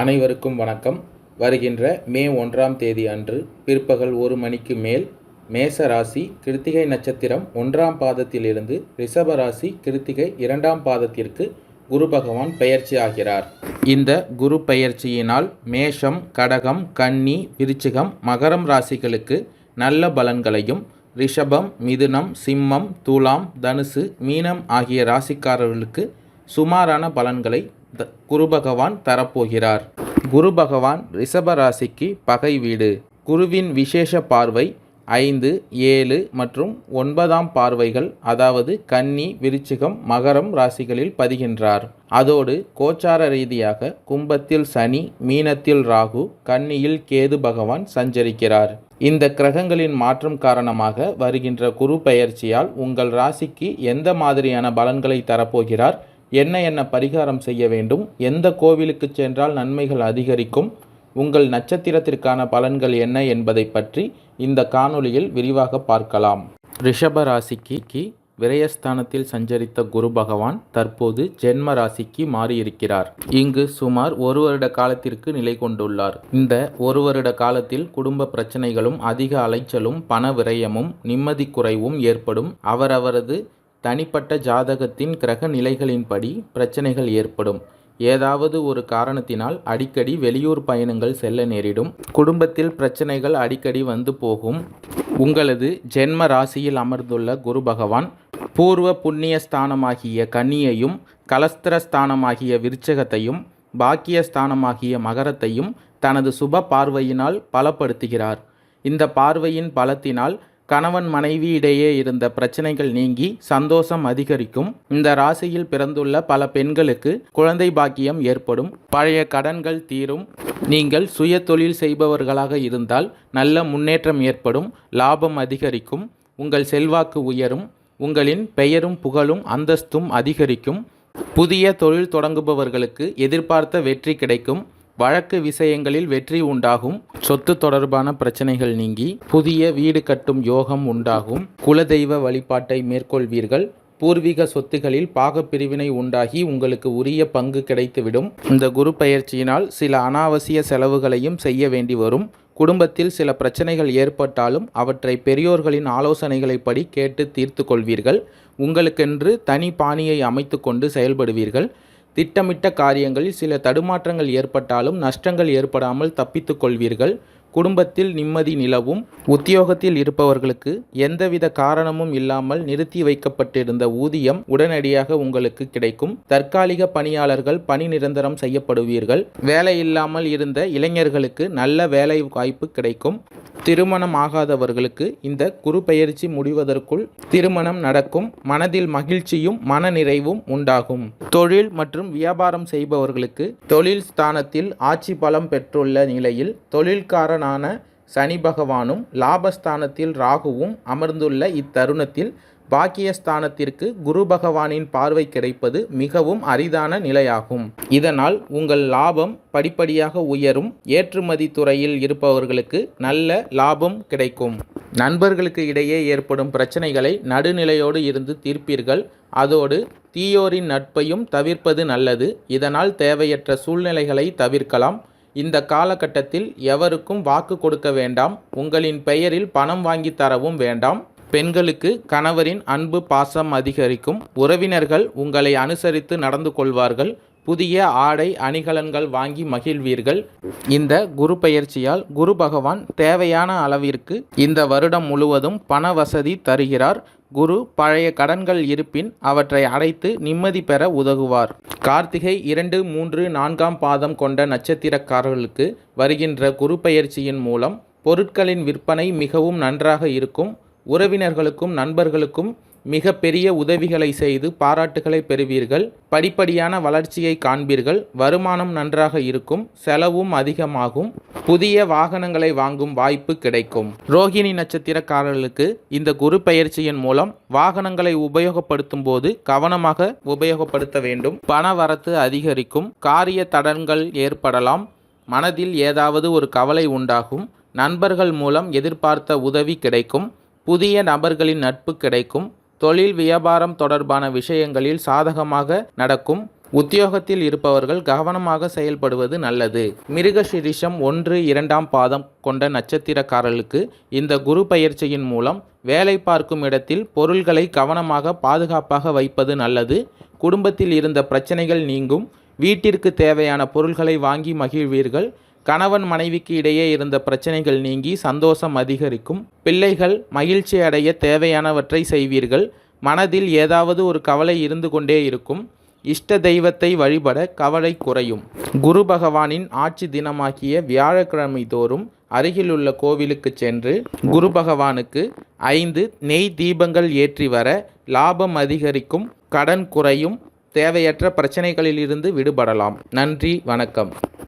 அனைவருக்கும் வணக்கம். வருகின்ற மே ஒன்றாம் தேதி அன்று பிற்பகல் ஒரு மணிக்கு மேல் மேச ராசி கிருத்திகை நட்சத்திரம் ஒன்றாம் பாதத்திலிருந்து ரிஷப ராசி கிருத்திகை இரண்டாம் பாதத்திற்கு குரு பகவான் பெயர்ச்சி ஆகிறார். இந்த குரு பெயர்ச்சியினால் மேஷம் கடகம் கன்னி விருச்சிகம் மகரம் ராசிகளுக்கு நல்ல பலன்களையும் ரிஷபம் மிதுனம் சிம்மம் துலாம் தனுசு மீனம் ஆகிய ராசிக்காரர்களுக்கு சுமாரான பலன்களை குரு பகவான் தரப்போகிறார். குரு பகவான் ரிஷப ராசிக்கு பகை வீடு. குருவின் விசேஷ பார்வை ஐந்து ஏழு மற்றும் ஒன்பதாம் பார்வைகள் அதாவது கன்னி விருச்சிகம் மகரம் ராசிகளில் பதிகின்றார். அதோடு கோச்சார ரீதியாக கும்பத்தில் சனி மீனத்தில் ராகு கன்னியில் கேது பகவான் சஞ்சரிக்கிறார். இந்த கிரகங்களின் மாற்றம் காரணமாக வருகின்ற குரு பெயர்ச்சியால் உங்கள் ராசிக்கு எந்த மாதிரியான பலன்களை தரப்போகிறார்? என்ன என்ன பரிகாரம் செய்ய வேண்டும் எந்த கோவிலுக்கு சென்றால் நன்மைகள் அதிகரிக்கும் உங்கள் நட்சத்திரத்திற்கான பலன்கள் என்ன என்பதை பற்றி இந்த காணொளியில் விரிவாக பார்க்கலாம். ரிஷப ராசிக்கு விரயஸ்தானத்தில் சஞ்சரித்த குரு பகவான் தற்போது ஜென்ம ராசிக்கு மாறியிருக்கிறார். இங்கு சுமார் ஒரு வருட காலத்திற்கு நிலை கொண்டுள்ளார். இந்த ஒரு வருட காலத்தில் குடும்ப பிரச்சனைகளும் அதிக அலைச்சலும் பண விரயமும் நிம்மதி குறைவும் ஏற்படும். அவரவரது தனிப்பட்ட ஜாதகத்தின் கிரக நிலைகளின்படி பிரச்சனைகள் ஏற்படும். ஏதாவது ஒரு காரணத்தினால் அடிக்கடி வெளியூர் பயணங்கள் செல்ல நேரிடும். குடும்பத்தில் பிரச்சனைகள் அடிக்கடி வந்து போகும். உங்களது ஜென்ம ராசியில் அமர்ந்துள்ள குரு பகவான் பூர்வ புண்ணிய ஸ்தானமாகிய கன்னியையும் கலஸ்திர ஸ்தானமாகிய விருச்சகத்தையும் பாக்கிய ஸ்தானமாகிய மகரத்தையும் தனது சுப பார்வையினால் பலப்படுத்துகிறார். இந்த பார்வையின் பலத்தினால் கணவன் மனைவி இடையே இருந்த பிரச்சனைகள் நீங்கி சந்தோஷம் அதிகரிக்கும். இந்த ராசியில் பிறந்துள்ள பல பெண்களுக்கு குழந்தை பாக்கியம் ஏற்படும். பழைய கடன்கள் தீரும். நீங்கள் சுய தொழில் செய்பவர்களாக இருந்தால் நல்ல முன்னேற்றம் ஏற்படும். லாபம் அதிகரிக்கும். உங்கள் செல்வாக்கு உயரும். உங்களின் பெயரும் புகழும் அந்தஸ்தும் அதிகரிக்கும். புதிய தொழில் தொடங்குபவர்களுக்கு எதிர்பார்த்த வெற்றி கிடைக்கும். வழக்கு விஷயங்களில் வெற்றி உண்டாகும் சொத்து தொடர்பான பிரச்சனைகள் நீங்கி புதிய வீடு கட்டும் யோகம் உண்டாகும். குலதெய்வ வழிபாட்டை மேற்கொள்வீர்கள். பூர்வீக சொத்துகளில் பாகப்பிரிவினை உண்டாகி உங்களுக்கு உரிய பங்கு கிடைத்துவிடும். இந்த குரு பயிற்சியினால் சில அனாவசிய செலவுகளையும் செய்ய வேண்டி வரும். குடும்பத்தில் சில பிரச்சனைகள் ஏற்பட்டாலும் அவற்றை பெரியோர்களின் ஆலோசனைகளைப்படி கேட்டு தீர்த்து கொள்வீர்கள். உங்களுக்கென்று தனி பாணியை அமைத்து கொண்டு செயல்படுவீர்கள். திட்டமிட்ட காரியங்களில் சில தடுமாற்றங்கள் ஏற்பட்டாலும் நஷ்டங்கள் ஏற்படாமல் தப்பித்துக் கொள்வீர்கள். குடும்பத்தில் நிம்மதி நிலவும் உத்தியோகத்தில் இருப்பவர்களுக்கு எந்தவித காரணமும் இல்லாமல் நிறுத்தி வைக்கப்பட்டிருந்த ஊதியம் உடனடியாக உங்களுக்கு கிடைக்கும். தற்காலிக பணியாளர்கள் பணி நிரந்தரம் செய்யப்படுவீர்கள். வேலை இல்லாமல் இருந்த இளைஞர்களுக்கு நல்ல வேலை வாய்ப்பு கிடைக்கும். திருமணம் ஆகாதவர்களுக்கு இந்த குரு பயிற்சி முடிவதற்குள் திருமணம் நடக்கும். மனதில் மகிழ்ச்சியும் மனநிறைவும் உண்டாகும். தொழில் மற்றும் வியாபாரம் செய்பவர்களுக்கு தொழில் ஸ்தானத்தில் ஆட்சி பலம் பெற்றுள்ள நிலையில் தொழில்காரன் தொழில்காரனான சனி பகவானும் லாபஸ்தானத்தில் ராகுவும் அமர்ந்துள்ள இத்தருணத்தில் பாக்கியஸ்தானத்திற்கு குரு பகவானின் பார்வை கிடைப்பது மிகவும் அரிதான நிலையாகும். இதனால் உங்கள் லாபம் படிப்படியாக உயரும். ஏற்றுமதி துறையில் இருப்பவர்களுக்கு நல்ல லாபம் கிடைக்கும். நண்பர்களுக்கு இடையே ஏற்படும் பிரச்சனைகளை நடுநிலையோடு இருந்து தீர்ப்பீர்கள். அதோடு தீயோரின் நட்பையும் தவிர்ப்பது நல்லது. இதனால் தேவையற்ற சூழ்நிலைகளை தவிர்க்கலாம். இந்த காலகட்டத்தில் எவருக்கும் வாக்கு கொடுக்க வேண்டாம். உங்களின் பெயரில் பணம் வாங்கி தரவும் வேண்டாம். பெண்களுக்கு கணவரின் அன்பு பாசம் அதிகரிக்கும். உறவினர்கள் உங்களை அனுசரித்து நடந்து கொள்வார்கள். புதிய ஆடை அணிகலன்கள் வாங்கி மகிழ்வீர்கள். இந்த குரு பயிற்சியால் குரு பகவான் தேவையான அளவிற்கு இந்த வருடம் முழுவதும் பண வசதி தருகிறார். குரு பழைய கடன்கள் இருப்பின் அவற்றை அடைத்து நிம்மதி பெற உதவுவார். கார்த்திகை இரண்டு மூன்று நான்காம் பாதம் கொண்ட நட்சத்திரக்காரர்களுக்கு வருகின்ற குரு பயிற்சியின் மூலம் பொருட்களின் விற்பனை மிகவும் நன்றாக இருக்கும். உறவினர்களுக்கும் நண்பர்களுக்கும் மிக பெரிய உதவிகளை செய்து பாராட்டுகளை பெறுவீர்கள். படிப்படியான வளர்ச்சியை காண்பீர்கள். வருமானம் நன்றாக இருக்கும். செலவும் அதிகமாகும். புதிய வாகனங்களை வாங்கும் வாய்ப்பு கிடைக்கும். ரோகிணி நட்சத்திரக்காரர்களுக்கு இந்த குரு பயிற்சியின் மூலம் வாகனங்களை உபயோகப்படுத்தும் போது கவனமாக உபயோகப்படுத்த வேண்டும். பண வரத்து அதிகரிக்கும். காரிய தடன்கள் ஏற்படலாம். மனதில் ஏதாவது ஒரு கவலை உண்டாகும். நண்பர்கள் மூலம் எதிர்பார்த்த உதவி கிடைக்கும். புதிய நபர்களின் நட்பு கிடைக்கும். தொழில் வியாபாரம் தொடர்பான விஷயங்களில் சாதகமாக நடக்கும் உத்தியோகத்தில் இருப்பவர்கள் கவனமாக செயல்படுவது நல்லது. மிருகசிரிஷம் ஒன்று இரண்டாம் பாதம் கொண்ட நட்சத்திரக்காரர்களுக்கு இந்த குரு பயிற்சியின் மூலம் வேலை பார்க்கும் இடத்தில் பொருள்களை கவனமாக பாதுகாப்பாக வைப்பது நல்லது. குடும்பத்தில் இருந்த பிரச்சனைகள் நீங்கும். வீட்டிற்கு தேவையான பொருள்களை வாங்கி மகிழ்வீர்கள். கணவன் மனைவிக்கு இடையே இருந்த பிரச்சனைகள் நீங்கி சந்தோஷம் அதிகரிக்கும். பிள்ளைகள் மகிழ்ச்சி அடைய தேவையானவற்றை செய்வீர்கள். மனதில் ஏதாவது ஒரு கவலை இருந்து கொண்டே இருக்கும். இஷ்ட தெய்வத்தை வழிபட கவலை குறையும். குரு பகவானின் ஆட்சி தினமாகிய வியாழக்கிழமை தோறும் அருகிலுள்ள கோவிலுக்கு சென்று குரு பகவானுக்கு ஐந்து நெய் தீபங்கள் ஏற்றி வர லாபம் அதிகரிக்கும். கடன் குறையும். தேவையற்ற பிரச்சனைகளிலிருந்து விடுபடலாம். நன்றி. வணக்கம்.